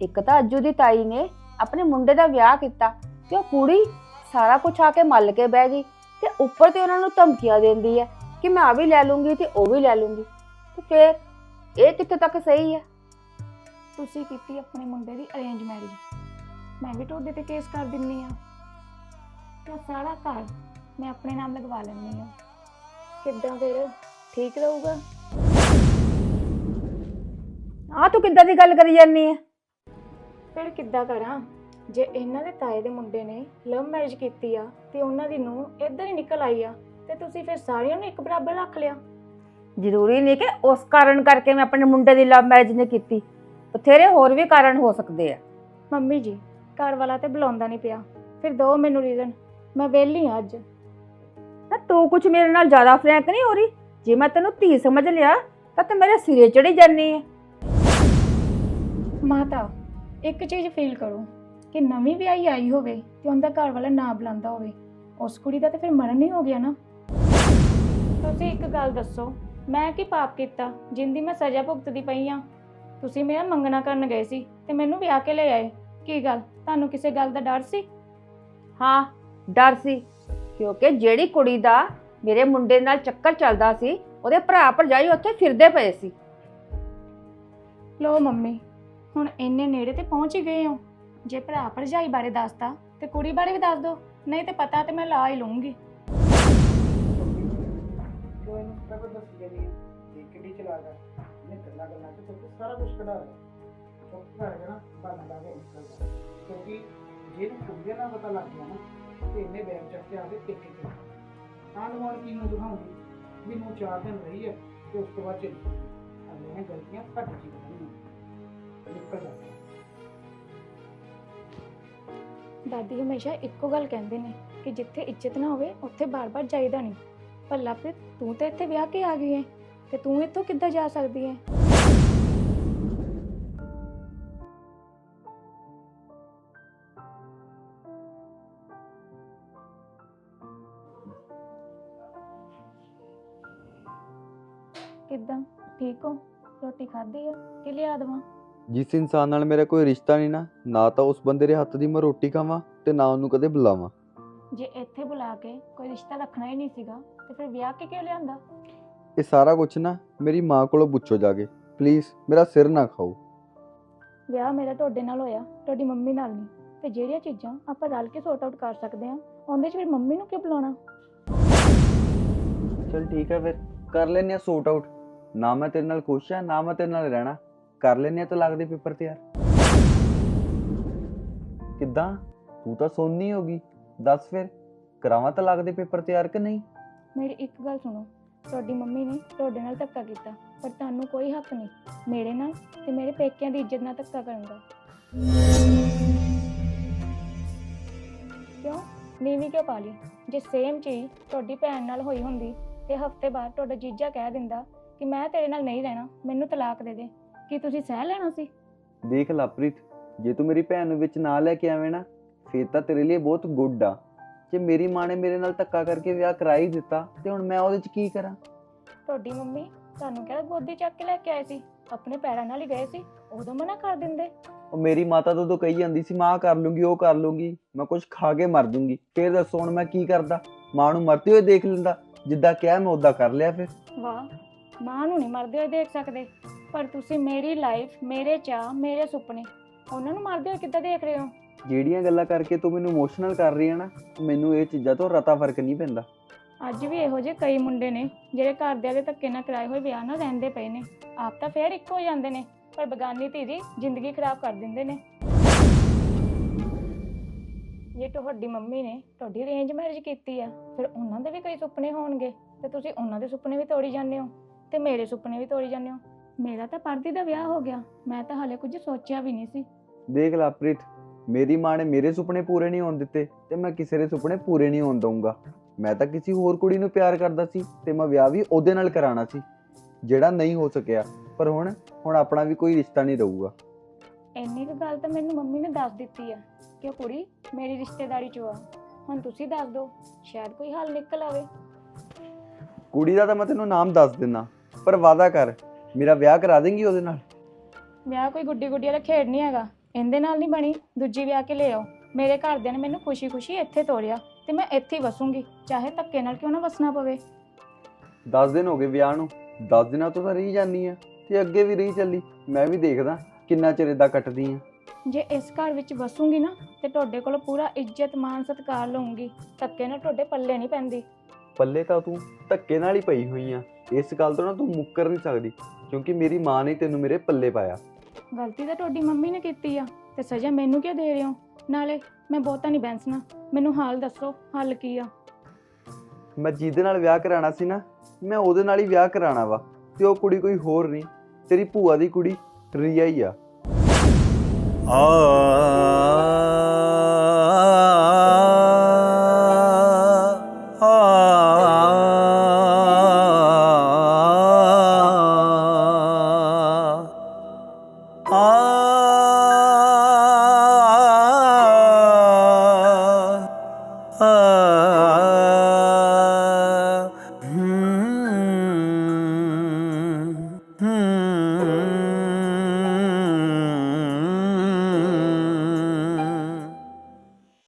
ਇੱਕ ਤਾਂ ਅੱਜੂ ਦੀ ਤਾਈ ਨੇ ਆਪਣੇ ਮੁੰਡੇ ਦਾ ਵਿਆਹ ਕੀਤਾ ਤੇ ਉਹ ਕੁੜੀ ਸਾਰਾ ਕੁਝ ਆ ਕੇ ਮੱਲ ਕੇ ਬਹਿ ਗਈ ਤੇ ਉੱਪਰ ਤੇ ਉਹਨਾਂ ਨੂੰ ਧਮਕੀਆਂ ਦਿੰਦੀ ਹੈ ਕਿ ਮੈਂ ਆ ਵੀ ਲੈ ਲੂੰਗੀ ਤੇ ਉਹ ਵੀ ਲੈ ਲੂੰਗੀ। ਤੇ ਫਿਰ ਇਹ ਕਿੱਥੇ ਤੱਕ ਸਹੀ ਹੈ ਤੁਸੀਂ ਕੀਤੀ ਆਪਣੇ ਮੁੰਡੇ ਦੀ ਅਰੇਂਜ ਮੈਰਿਜ ਮੈਂ ਵੀ ਤੁਹਾਡੇ ਤੇ ਕੇਸ ਕਰ ਦਿੰਨੀ ਆ। ਤੇ ਸਾਰਾ ਘਰ ਮੈਂ ਆਪਣੇ ਨਾਮ ਲਗਵਾ ਲੈਂਦੀ ਆ। ਕਿੱਦਾਂ ਫਿਰ? ਠੀਕ ਰਹੂਗਾ? ਆ ਤੂੰ ਕਿੱਦਾਂ ਦੀ ਗੱਲ ਕਰੀ ਜਾਂਦੀ ਹੈ ਫਿਰ ਕਿੱਦਾਂ ਕਰਾਂ? ਜੇ ਇਹਨਾਂ ਦੇ ਤਾਏ ਦੇ ਮੁੰਡੇ ਨੇ ਲਵ ਮੈਰਿਜ ਕੀਤੀ ਆ ਤੇ ਉਹਨਾਂ ਦੀ ਨੂੰ ਇੱਧਰ ਹੀ ਨਿਕਲ ਆਈ ਆ ਤੇ ਤੁਸੀਂ ਫਿਰ ਸਾਰਿਆਂ ਨੂੰ ਇੱਕ ਬਰਾਬਰ ਰੱਖ ਲਿਆ। ਜ਼ਰੂਰੀ ਨਹੀਂ ਕਿ ਉਸ ਕਾਰਨ ਕਰਕੇ ਮੈਂ ਆਪਣੇ ਮੁੰਡੇ ਦੀ ਲਵ ਮੈਰਿਜ ਨਹੀਂ ਕੀਤੀ। ਬਥੇਰੇ ਹੋਰ ਵੀ ਕਾਰਨ ਹੋ ਸਕਦੇ ਆ। ਮੰਮੀ ਜੀ ਘਰ ਵਾਲਾ ਤੇ ਬੁਲਾਉਂਦਾ ਨਹੀਂ ਪਿਆ। ਫਿਰ ਦੋ ਮੈਨੂੰ ਰੀਜ਼ਨ ਮੈਂ ਵਿਹਲੀ ਆ ਅੱਜ। ਨਾ ਤੂੰ ਕੁਝ ਮੇਰੇ ਨਾਲ ਜ਼ਿਆਦਾ ਫਰੈਂਕ ਨਹੀਂ ਹੋ ਰਹੀ? ਜੇ ਮੈਂ ਤੈਨੂੰ ਧੀ ਸਮਝ ਲਿਆ ਤਾਂ ਤੇ ਮੇਰੇ ਸਿਰੇ ਚੜੀ ਜਾਨੀ ਹੈ ਮਾਤਾ ਇੱਕ ਚੀਜ਼ ਫੀਲ ਕਰੋ ਕਿ ਨਵੀਂ ਵਿਆਹੀ ਆਈ ਹੋਵੇ ਤੇ ਉਹਦਾ ਘਰ ਵਾਲਾ ਨਾ ਬੁਲਾਉਂਦਾ ਹੋਵੇ ਉਸ ਕੁੜੀ ਦਾ ਤੇ ਫਿਰ ਮਰਨ ਹੀ ਹੋ ਗਿਆ ਨਾ। ਤੁਸੀਂ ਇੱਕ ਗੱਲ ਦੱਸੋ ਮੈਂ ਕੀ ਪਾਪ ਕੀਤਾ ਜਿੰਦੀ ਮੈਂ ਸਜ਼ਾ ਭੁਗਤਦੀ ਪਈ ਆ? ਤੁਸੀਂ ਮੇਰਾ ਮੰਗਣਾ ਕਰਨ ਗਏ ਸੀ ਤੇ ਮੈਨੂੰ ਵਿਆਹ ਕੇ ਲੈ ਆਏ। ਕੀ ਗੱਲ? ਤੁਹਾਨੂੰ ਕਿਸੇ ਗੱਲ ਦਾ ਡਰ ਸੀ? ਹਾਂ ਡਰ ਸੀ ਕਿਉਂਕਿ ਜਿਹੜੀ ਕੁੜੀ ਦਾ ਮੇਰੇ ਮੁੰਡੇ ਨਾਲ ਚੱਕਰ ਚੱਲਦਾ ਸੀ ਉਹਦੇ ਭਰਾ ਭਰਜਾਈ ਉੱਥੇ ਫਿਰਦੇ ਪਏ ਸੀ। ਲੋ ਮੰਮੀ ਹੁਣ ਇੰਨੇ ਨੇੜੇ ਤੇ ਪਹੁੰਚ ਹੀ ਗਏ ਹੋ। ਜੇ ਭਰਾ ਭਰਜਾਈ ਬਾਰੇ ਦੱਸਤਾ ਤੇ ਕੁੜੀ ਬਾਰੇ ਵੀ ਦੱਸ ਦਿਓ ਨਹੀਂ ਤੇ ਪਤਾ ਤੇ ਮੈਂ ਲਾ ਹੀ ਲਊਂਗੀ। ਕਿਉਂ ਇਹਨੂੰ ਸਭ ਦੱਸ ਜਾਂਦੀ ਇਹ ਕਿੱਡੀ ਚਲਾ ਗਿਆ ਇਹਨੇ ਗੱਲਾਂ ਗੱਲਾਂ ਚ ਤੇ ਸਾਰਾ ਕੁਝ ਕਢਾ ਲਿਆ। ਚੁੱਪ ਕਰਕੇ ਨਾ, ਬੰਦ ਲਾ ਕੇ ਨਿਕਲਦਾ ਕਿਉਂਕਿ ਜੇ ਇਹਨੂੰ ਕੁੜੀਆਂ ਦਾ ਪਤਾ ਲੱਗ ਗਿਆ ਨਾ ਤੇ ਇਹਨੇ ਬੈਗ ਚੱਕ ਕੇ ਆਦੇ ਟਿੱਕੇ ਤੇ ਆਂਡ ਵਾਲ ਕੀ ਨੂੰ ਦਿਖਾਉਂਦੀ? ਵੀ ਨੂੰ ਚਾਰ ਦਿਨ ਰਹੀ ਹੈ ਤੇ ਉਸ ਤੋਂ ਬਾਅਦ ਚਲੀ ਗਈ। ਅਗਲੇ ਨੇ ਗਲਤੀਆਂ ਘੱਟ ਜੀ ਦਾਦੀ ਹਮੇਸ਼ਾ ਇੱਕੋ ਗੱਲ ਕਹਿੰਦੇ ਨੇ ਕਿ ਜਿੱਥੇ ਇੱਜ਼ਤ ਨਾ ਹੋਵੇ, ਉੱਥੇ ਬਾਰ-ਬਾਰ ਜਾਈਦਾ ਨਹੀਂ। ਪਰ ਲਵਪ੍ਰੀਤ, ਤੂੰ ਤਾਂ ਇੱਥੇ ਵਿਆਹ ਕੇ ਆ ਗਈ ਹੈ ਤੇ ਤੂੰ ਇੱਥੋਂ ਕਿੱਦਾਂ ਜਾ ਸਕਦੀ ਹੈ ਕਿੱਦਾਂ? ਠੀਕ ਹੋ? ਰੋਟੀ ਖਾਧੀ ਆ? ਕਿ ਲਿਆ ਦੇਵਾਂ? ਜਿਸ ਇਨਸਾਨ ਨਾਲ ਮੇਰਾ ਕੋਈ ਰਿਸ਼ਤਾ ਨਹੀਂ ਨਾ ਨਾ ਤਾਂ ਉਸ ਬੰਦੇ ਦੇ ਹੱਥ ਦੀ ਮੈਂ ਰੋਟੀ ਖਾਵਾਂ ਤੇ ਨਾ ਉਹਨੂੰ ਕਦੇ ਬੁਲਾਵਾਂ। ਜੇ ਇੱਥੇ ਬੁਲਾ ਕੇ ਕੋਈ ਰਿਸ਼ਤਾ ਰੱਖਣਾ ਹੀ ਨਹੀਂ ਸੀਗਾ ਤੇ ਫਿਰ ਵਿਆਹ ਕੇ ਕਿਉਂ ਲਿਆਂਦਾ? ਇਹ ਸਾਰਾ ਕੁਝ ਨਾ ਮੇਰੀ ਮਾਂ ਕੋਲੋਂ ਪੁੱਛੋ ਜਾ ਕੇ। ਪਲੀਜ਼ ਮੇਰਾ ਸਿਰ ਨਾ ਖਾਓ। ਵਿਆਹ ਮੇਰਾ ਤੁਹਾਡੇ ਨਾਲ ਹੋਇਆ ਤੁਹਾਡੀ ਮੰਮੀ ਨਾਲ ਨਹੀਂ। ਤੇ ਜਿਹੜੀਆਂ ਚੀਜ਼ਾਂ ਆਪਾਂ ਰਲ ਕੇ ਸੌਟ ਆਊਟ ਕਰ ਸਕਦੇ ਹਾਂ ਉਹਦੇ 'ਚ ਫਿਰ ਮੰਮੀ ਨੂੰ ਕਿਉਂ ਬੁਲਾਉਣਾ? ਚਲ ਠੀਕ ਹੈ ਫਿਰ ਕਰ ਲੈਨੇ ਆ ਸੋਟ ਆਊਟ ਨਾ ਮੈਂ ਤੇਰੇ ਨਾਲ ਖੁਸ਼ ਆ ਨਾ ਮੈਂ ਤੇਰੇ ਨਾਲ ਰਹਿਣਾ। ਕਰ ਲੈਨੇ ਆ ਤਲਾਕ ਦੇ ਪੇਪਰ ਤੇ ਕਿੱਦਾਂ? ਤੂੰ ਤਾਂ ਸੋਨੀ ਹੋਗੀ ਦੱਸ ਫਿਰ, ਕਰਾਵਾਂ ਤਲਾਕ ਦੇ ਪੇਪਰ ਤਿਆਰ ਕਿ ਨਹੀਂ? ਮੇਰੀ ਇੱਕ ਗੱਲ ਸੁਣੋ। ਤੁਹਾਡੀ ਮੰਮੀ ਨੇ ਤੁਹਾਡੇ ਨਾਲ ਧੱਕਾ ਕੀਤਾ, ਪਰ ਤੁਹਾਨੂੰ ਕੋਈ ਹੱਕ ਨਹੀਂ। ਮੇਰੇ ਨਾਲ ਤੇ ਮੇਰੇ ਪੇਕਿਆਂ ਦੀ ਇੱਜ਼ਤ ਨਾਲ ਧੱਕਾ ਕਰਨ ਦਾ। ਕਿਉਂ? ਨੀਵੀਂ ਕਿਉਂ ਪਾ ਲਈ? ਜੇ ਸੇਮ ਚੀਜ਼ ਤੁਹਾਡੀ ਭੈਣ ਨਾਲ ਹੋਈ ਹੁੰਦੀ ਤੇ ਹਫ਼ਤੇ ਬਾਅਦ ਤੁਹਾਡਾ ਜੀਜਾ ਕਹਿ ਦਿੰਦਾ ਕਿ ਮੈਂ ਤੇਰੇ ਨਾਲ ਨਹੀਂ ਰਹਿਣਾ, ਮੈਨੂੰ ਤਲਾਕ ਦੇ ਦੇ। ਕੀ ਤੁਸੀਂ ਸਹਿ ਲੈਣਾ ਸੀ? ਦੇਖ ਲਵਪ੍ਰੀਤ ਜੇ ਤੂੰ ਮੇਰੀ ਭੈਣ ਨੂੰ ਵਿੱਚ ਨਾ ਲੈ ਕੇ ਆਵੇਂ ਨਾ ਫੇਰ ਤਾਂ ਤੇਰੇ ਲਈ ਬਹੁਤ ਗੁੱਡ ਆ। ਜੇ ਮੇਰੀ ਮਾਂ ਨੇ ਮੇਰੇ ਨਾਲ ਧੱਕਾ ਕਰਕੇ ਵਿਆਹ ਕਰਾ ਹੀ ਦਿੱਤਾ ਤੇ ਹੁਣ ਮੈਂ ਉਹਦੇ 'ਚ ਕੀ ਕਰਾਂ? ਤੁਹਾਡੀ ਮੰਮੀ ਤੁਹਾਨੂੰ ਕਿਹੜਾ ਗੋਦੀ ਚੱਕ ਕੇ ਲੈ ਕੇ ਆਏ ਸੀ? ਆਪਣੇ ਪੈਰਾਂ ਨਾਲ ਹੀ ਗਏ ਸੀ ਉਦੋਂ ਮਨਾ ਕਰ ਦਿੰਦੇ। ਉਹ ਮੇਰੀ ਮਾਤਾ ਤਾਂ ਉਦੋਂ ਕਹੀ ਜਾਂਦੀ ਸੀ ਮਾਂ ਕਰ ਲੂੰਗੀ ਉਹ ਕਰ ਲੂੰਗੀ ਮੈਂ ਕੁਝ ਖਾ ਕੇ ਮਰ ਦੂੰਗੀ ਫੇਰ ਦੱਸੋ ਹੁਣ ਮੈਂ ਕੀ ਕਰਦਾ? ਮਾਂ ਨੂੰ ਮਰਦੇ ਹੋਏ ਦੇਖ ਲੈਂਦਾ ਜਿੱਦਾਂ ਕਿਹਾ ਮੈਂ ਉਦਾਂ ਕਰ ਲਿਆ ਫਿਰ। ਵਾਹ ਮਾਂ ਨੂੰ ਨਹੀਂ ਮਰਦੇ ਹੋਏ ਦੇਖ ਸਕਦੇ। ਪਰ ਤੁਸੀਂ ਮੇਰੀ ਲਾਈਫ ਮੇਰੇ ਚਾਹ ਮੇਰੇ ਸੁਪਨੇ ਉਹਨਾਂ ਨੂੰ ਮਰਦੇ ਹੋਏ ਕਿੱਦਾਂ ਦੇਖ ਰਹੇ ਹੋ? ਜਿਹੜੀਆਂ ਗੱਲਾਂ ਕਰਕੇ ਤੂੰ ਮੈਨੂੰ ਇਮੋਸ਼ਨਲ ਕਰ ਰਹੀ ਹੈ ਨਾ ਮੈਨੂੰ ਇਹ ਚੀਜ਼ਾਂ ਤੋਂ ਰਤਾ ਫ਼ਰਕ ਨਹੀਂ ਪੈਂਦਾ। ਅੱਜ ਵੀ ਇਹੋ ਜਿਹੇ ਕਈ ਮੁੰਡੇ ਨੇ ਜਿਹੜੇ ਘਰਦਿਆਂ ਦੇ ਧੱਕੇ ਨਾਲ ਕਰਾਏ ਹੋਏ ਵਿਆਹ ਨਾਲ ਰਹਿੰਦੇ ਪਏ ਨੇ। ਆਪ ਤਾਂ ਫੇਰ ਇੱਕੋ ਹੋ ਜਾਂਦੇ ਨੇ ਪਰ ਬਗਾਨੀ ਧੀ ਦੀ ਜ਼ਿੰਦਗੀ ਖਰਾਬ ਕਰ ਦਿੰਦੇ ਨੇ। ਜੇ ਤੁਹਾਡੀ ਮੰਮੀ ਨੇ ਤੁਹਾਡੀ ਅਰੇਂਜ ਮੈਰਿਜ ਕੀਤੀ ਆ ਫਿਰ ਉਹਨਾਂ ਦੇ ਵੀ ਕਈ ਸੁਪਨੇ ਹੋਣਗੇ ਤੇ ਤੁਸੀਂ ਉਹਨਾਂ ਦੇ ਸੁਪਨੇ ਵੀ ਤੋੜੀ ਜਾਂਦੇ ਹੋ ਤੇ ਮੇਰੇ ਸੁਪਨੇ ਵੀ ਤੋੜੀ ਜਾਂਦੇ ਹੋ। ਮੇਰਾ ਤਾਂ ਪਰਦੀ ਦਾ ਵਿਆਹ ਹੋ ਗਿਆ। ਮੈਂ ਤਾਂ ਹਾਲੇ ਕੁਝ ਸੋਚਿਆ ਵੀ ਨਹੀਂ ਸੀ। ਦੇਖ ਲਾ ਪ੍ਰੀਤ ਮੇਰੀ ਮਾਂ ਨੇ ਮੇਰੇ ਸੁਪਨੇ ਪੂਰੇ ਨਹੀਂ ਹੋਣ ਦਿੱਤੇ ਤੇ ਮੈਂ ਕਿਸੇ ਦੇ ਸੁਪਨੇ ਪੂਰੇ ਨਹੀਂ ਹੋਣ ਦਊਂਗਾ। ਮੈਂ ਤਾਂ ਕਿਸੇ ਹੋਰ ਕੁੜੀ ਨੂੰ ਪਿਆਰ ਕਰਦਾ ਸੀ ਤੇ ਮੈਂ ਵਿਆਹ ਵੀ ਉਹਦੇ ਨਾਲ ਕਰਾਉਣਾ ਸੀ ਜਿਹੜਾ ਨਹੀਂ ਹੋ ਸਕਿਆ। ਪਰ ਹੁਣ ਹੁਣ ਆਪਣਾ ਵੀ ਕੋਈ ਰਿਸ਼ਤਾ ਨਹੀਂ ਰਹੂਗਾ ਇੰਨੀ ਕੁ ਗੱਲ ਤਾਂ ਮੈਨੂੰ ਮੰਮੀ ਨੇ ਦੱਸ ਦਿੱਤੀ ਆ ਕਿ ਉਹ ਕੁੜੀ ਮੇਰੀ ਰਿਸ਼ਤੇਦਾਰੀ ਚੋਂ ਆ। ਹੁਣ ਤੁਸੀਂ ਦੱਸ ਦਿਓ ਸ਼ਾਇਦ ਕੋਈ ਹੱਲ ਨਿਕਲ ਆਵੇ। ਕੁੜੀ ਦਾ ਤਾਂ ਮੈਂ ਤੈਨੂੰ ਨਾਮ ਦੱਸ ਦਿੰਦਾ ਪਰ ਵਾਦਾ ਕਰ ਮੇਰਾ ਵਿਆਹ ਕਰਾ ਦੇਂਗੀ ਉਹਦੇ ਨਾਲ? ਵਿਆਹ ਕੋਈ ਗੁੱਡੀ ਗੁੱਡੀ ਵਾਲਾ ਖੇਡ ਨਹੀਂ ਹੈਗਾ। ਇਹਦੇ ਨਾਲ ਨਹੀਂ ਬਣੀ। ਦੂਜੀ ਵਿਆਹ ਕੇ ਲੈ ਆਓ ਮੇਰੇ ਘਰਦਿਆਂ ਨੇ ਮੈਨੂੰ ਖੁਸ਼ੀ-ਖੁਸ਼ੀ ਇੱਥੇ ਤੋਰਿਆ ਤੇ ਮੈਂ ਇੱਥੇ ਹੀ ਵਸੂੰਗੀ। ਚਾਹੇ ਧੱਕੇ ਨਾਲ ਕਿਉਂ ਨਾ ਵਸਣਾ ਪਵੇ। 10 ਦਿਨ ਹੋ ਗਏ ਵਿਆਹ ਨੂੰ। 10 ਦਿਨਾਂ ਤੋਂ ਤਾਂ ਰਹੀ ਜਾਂਦੀ ਆ ਤੇ ਅੱਗੇ ਵੀ ਰਹੀ ਚੱਲੀ। ਮੈਂ ਵੀ ਦੇਖਦਾ ਕਿੰਨਾ ਚਿਰ ਇਦਾਂ ਕੱਟਦੀ ਆ। ਜੇ ਇਸ ਘਰ ਵਿੱਚ ਵਸੂੰਗੀ ਨਾ ਤੇ ਤੁਹਾਡੇ ਕੋਲ ਪੂਰਾ ਇੱਜ਼ਤ ਮਾਨ ਸਤਿਕਾਰ ਲਵਾਂਗੀ ਧੱਕੇ ਨਾਲ ਤੁਹਾਡੇ ਪੱਲੇ ਨਹੀਂ ਪੈਂਦੀ। ਪੱਲੇ ਤਾਂ ਤੂੰ ਧੱਕੇ ਨਾਲ ਹੀ ਪਈ ਹੋਈ ਆ। ਇਸ ਗੱਲ ਤੋਂ ਨਾ ਤੂੰ ਮੁੱਕਰ ਨਹੀਂ ਸਕਦੀ। ਕਿਉਂਕਿ ਮੇਰੀ ਮਾਂ ਨੇ ਤੈਨੂੰ ਮੇਰੇ ਪੱਲੇ ਪਾਇਆ। ਗਲਤੀ ਤਾਂ ਤੁਹਾਡੀ ਮੰਮੀ ਨੇ ਕੀਤੀ ਆ ਤੇ ਸਜ਼ਾ ਮੈਨੂੰ ਕਿਉਂ ਦੇ ਰਹੇ ਹੋ? ਨਾਲੇ ਮੈਂ ਬਹੁਤਾ ਨਹੀਂ ਬੈਂਸਣਾ। ਮੈਨੂੰ ਹਾਲ ਦੱਸੋ ਹੱਲ ਕੀ ਆ? ਮੈਂ ਜਿਹਦੇ ਨਾਲ ਵਿਆਹ ਕਰਾਣਾ ਸੀ ਨਾ ਮੈਂ ਉਹਦੇ ਨਾਲ ਹੀ ਵਿਆਹ ਕਰਾਣਾ ਵਾ ਤੇ ਉਹ ਕੁੜੀ ਕੋਈ ਹੋਰ ਨਹੀਂ। ਤੇਰੀ ਭੂਆ ਦੀ ਕੁੜੀ ਰੀਆ ਹੀ ਆ। ਆ